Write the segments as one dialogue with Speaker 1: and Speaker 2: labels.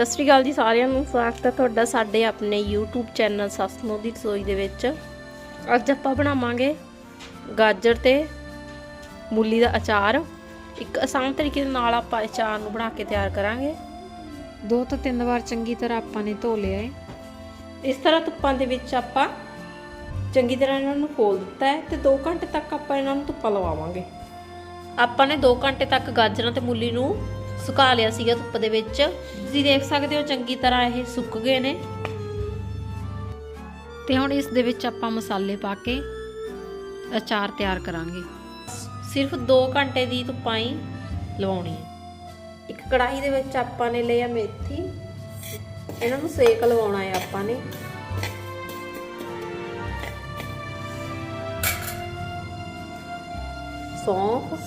Speaker 1: ਸਤਿ ਸ਼੍ਰੀ ਅਕਾਲ ਜੀ ਸਾਰਿਆਂ ਨੂੰ। ਸਵਾਗਤ ਹੈ ਤੁਹਾਡਾ ਸਾਡੇ ਆਪਣੇ YouTube ਚੈਨਲ ਸਸਨੋ ਦੀ ਰਸੋਈ ਦੇ ਵਿੱਚ। ਅੱਜ ਆਪਾਂ ਬਣਾਵਾਂਗੇ ਗਾਜਰ ਤੇ ਮੂਲੀ ਦਾ ਅਚਾਰ। ਇੱਕ ਆਸਾਨ ਤਰੀਕੇ ਦੇ ਨਾਲ ਆਪਾਂ ਅਚਾਰ ਨੂੰ ਬਣਾ ਕੇ ਤਿਆਰ ਕਰਾਂਗੇ।
Speaker 2: ਦੋ ਤੋਂ ਤਿੰਨ ਵਾਰ ਚੰਗੀ ਤਰ੍ਹਾਂ ਆਪਾਂ ਨੇ ਧੋ ਲਿਆ ਹੈ
Speaker 1: ਇਸ ਤਰ੍ਹਾਂ ਧੁੱਪਾਂ ਦੇ ਵਿੱਚ ਆਪਾਂ ਚੰਗੀ ਤਰ੍ਹਾਂ ਇਹਨਾਂ ਨੂੰ ਖੋਲ ਦਿੱਤਾ ਹੈ ਤੇ 2 ਘੰਟੇ ਤੱਕ ਆਪਾਂ ਇਹਨਾਂ ਨੂੰ ਧੁੱਪਾਂ ਲਵਾਵਾਂਗੇ। ਆਪਾਂ ਨੇ 2 ਘੰਟੇ ਤੱਕ ਗਾਜਰਾਂ ਤੇ ਮੂਲੀ ਨੂੰ ਸੁਕਾ ਲਿਆ ਸੀਗਾ ਧੁੱਪ ਦੇ ਵਿੱਚ। ਤੁਸੀਂ ਦੇਖ ਸਕਦੇ ਹੋ ਚੰਗੀ ਤਰ੍ਹਾਂ ਇਹ ਸੁੱਕ ਗਏ ਨੇ।
Speaker 2: ਤੇ ਹੁਣ ਇਸ ਦੇ ਵਿੱਚ ਆਪਾਂ ਮਸਾਲੇ ਪਾ ਕੇ ਅਚਾਰ ਤਿਆਰ ਕਰਾਂਗੇ।
Speaker 1: ਸਿਰਫ 2 ਘੰਟੇ ਦੀ ਧੁੱਪਾਂ ਹੀ ਲਵਾਉਣੀ ਹੈ। ਇੱਕ ਕੜਾਹੀ ਦੇ ਵਿੱਚ ਆਪਾਂ ਨੇ ਲਿਆ ਮੇਥੀ। ਇਹਨਾਂ ਨੂੰ ਸੇਕ ਲਵਾਉਣਾ ਹੈ ਆਪਾਂ ਨੇ। ਸੌਂਫ।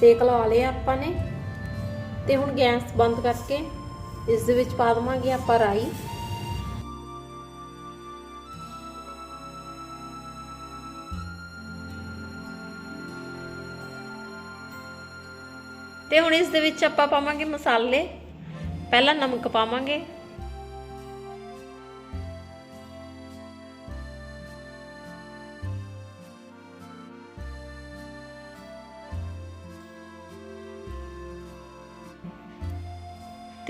Speaker 1: ਸੇਕ ਲਵਾ ਲਿਆ ਆਪਾਂ ਨੇ ਤੇ ਹੁਣ ਗੈਸ ਬੰਦ ਕਰਕੇ ਇਸ ਦੇ ਵਿੱਚ ਪਾ ਦਵਾਂਗੇ ਆਪਾਂ ਰਾਈ। ਤੇ ਹੁਣ ਇਸ ਦੇ ਵਿੱਚ ਆਪਾਂ ਪਾਵਾਂਗੇ ਮਸਾਲੇ। ਪਹਿਲਾਂ ਨਮਕ ਪਾਵਾਂਗੇ।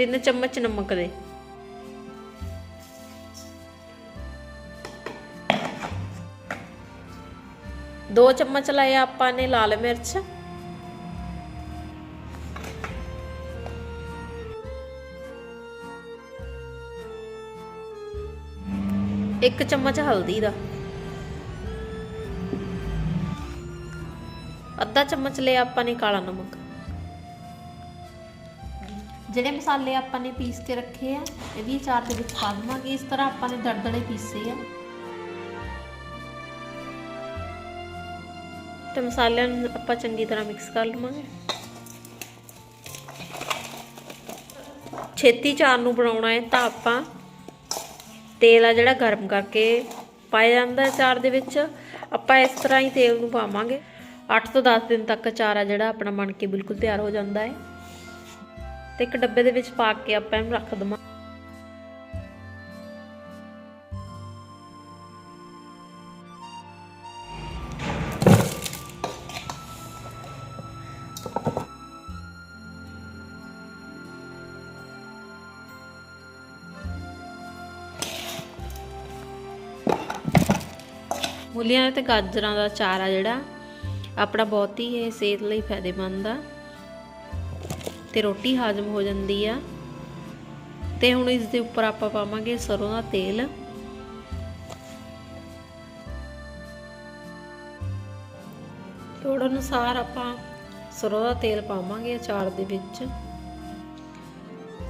Speaker 1: ਤਿੰਨ ਚਮਚ ਨਮਕ ਦੇ। ਦੋ ਚਮਚ ਲਏ ਆਪਾਂ ਨੇ ਲਾਲ ਮਿਰਚ। ਇੱਕ ਚਮਚ ਹਲਦੀ ਦਾ। ਅੱਧਾ ਚਮਚ ਲਿਆ ਆਪਾਂ ਨੇ ਕਾਲਾ ਨਮਕ। ਜਿਹੜੇ ਮਸਾਲੇ ਆਪਾਂ ਨੇ ਪੀਸ ਕੇ ਰੱਖੇ ਆ, ਇਹ ਵੀ ਅਚਾਰ ਦੇ ਵਿੱਚ ਪਾ ਦਵਾਂਗੇ। ਇਸ ਤਰ੍ਹਾਂ ਆਪਾਂ ਨੇ ਦਰਦੜੇ ਪੀਸੇ ਆ। ਤੇ ਮਸਾਲਿਆਂ ਨੂੰ ਆਪਾਂ ਚੰਗੀ ਤਰ੍ਹਾਂ ਮਿਕਸ ਕਰ ਲਵਾਂਗੇ। ਛੇਤੀ ਚਾਰ ਨੂੰ ਬਣਾਉਣਾ ਹੈ ਤਾਂ ਆਪਾਂ ਤੇਲ ਆ ਜਿਹੜਾ ਗਰਮ ਕਰਕੇ ਪਾਇਆ ਜਾਂਦਾ ਹੈ ਚਾਰ ਦੇ ਵਿੱਚ। ਆਪਾਂ ਇਸ ਤਰ੍ਹਾਂ ਹੀ ਤੇਲ ਨੂੰ ਪਾਵਾਂਗੇ। 8 ਤੋਂ 10 ਦਿਨ ਤੱਕ ਅਚਾਰ ਆ ਜਿਹੜਾ ਆਪਣਾ ਬਣ ਕੇ ਬਿਲਕੁਲ ਤਿਆਰ ਹੋ ਜਾਂਦਾ ਹੈ। ਤੇ ਇੱਕ ਡੱਬੇ ਦੇ ਵਿੱਚ ਪਾ ਕੇ ਆਪਾਂ ਇਹਨੂੰ ਰੱਖ ਦਵਾਂ। ਮੂਲੀਆਂ ਤੇ ਗਾਜਰਾਂ ਦਾ ਚਾਰ ਆ ਜਿਹੜਾ, ਆਪਣਾ ਬਹੁਤ ਹੀ ਇਹ ਸਿਹਤ ਲਈ ਫਾਇਦੇਮੰਦ ਆ। ਤੇ ਰੋਟੀ ਹਾਜ਼ਮ ਹੋ ਜਾਂਦੀ ਆ। ਤੇ ਹੁਣ ਇਸ ਦੇ ਉੱਪਰ ਆਪਾਂ ਪਾਵਾਂਗੇ ਸਰੋਂ ਦਾ ਤੇਲ। ਲੋੜ ਅਨੁਸਾਰ ਆਪਾਂ ਸਰੋਂ ਦਾ ਤੇਲ ਪਾਵਾਂਗੇ ਅਚਾਰ ਦੇ ਵਿੱਚ।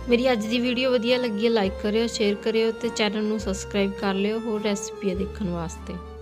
Speaker 2: ਮੇਰੀ ਅੱਜ ਦੀ ਵੀਡੀਓ ਵਧੀਆ ਲੱਗੀ ਹੈ ਲਾਈਕ ਕਰਿਓ ਸ਼ੇਅਰ ਕਰਿਓ ਤੇ ਚੈਨਲ ਨੂੰ ਸਬਸਕ੍ਰਾਈਬ ਕਰ ਲਿਓ ਹੋਰ ਰੈਸਪੀਆਂ ਦੇਖਣ ਵਾਸਤੇ।